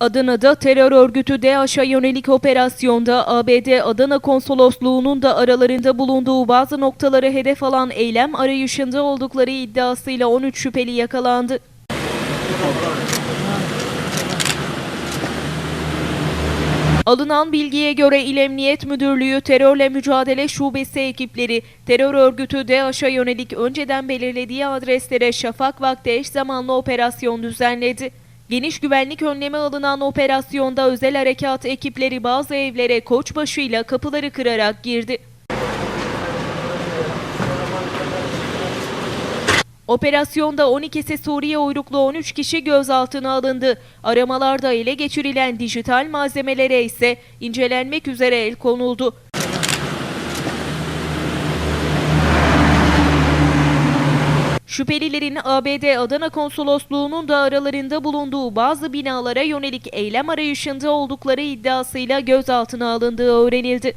Adana'da terör örgütü DAEŞ'e yönelik operasyonda ABD Adana Konsolosluğu'nun da aralarında bulunduğu bazı noktaları hedef alan eylem arayışında oldukları iddiasıyla 13 şüpheli yakalandı. Alınan bilgiye göre İl Emniyet Müdürlüğü Terörle Mücadele Şubesi ekipleri terör örgütü DAEŞ'e yönelik önceden belirlediği adreslere şafak vakti eş zamanlı operasyon düzenledi. Geniş güvenlik önlemi alınan operasyonda özel harekat ekipleri bazı evlere koçbaşıyla kapıları kırarak girdi. Operasyonda 12'si Suriye uyruklu 13 kişi gözaltına alındı. Aramalarda ele geçirilen dijital malzemelere ise incelenmek üzere el konuldu. Şüphelilerin ABD Adana Konsolosluğu'nun da aralarında bulunduğu bazı binalara yönelik eylem arayışında oldukları iddiasıyla gözaltına alındığı öğrenildi.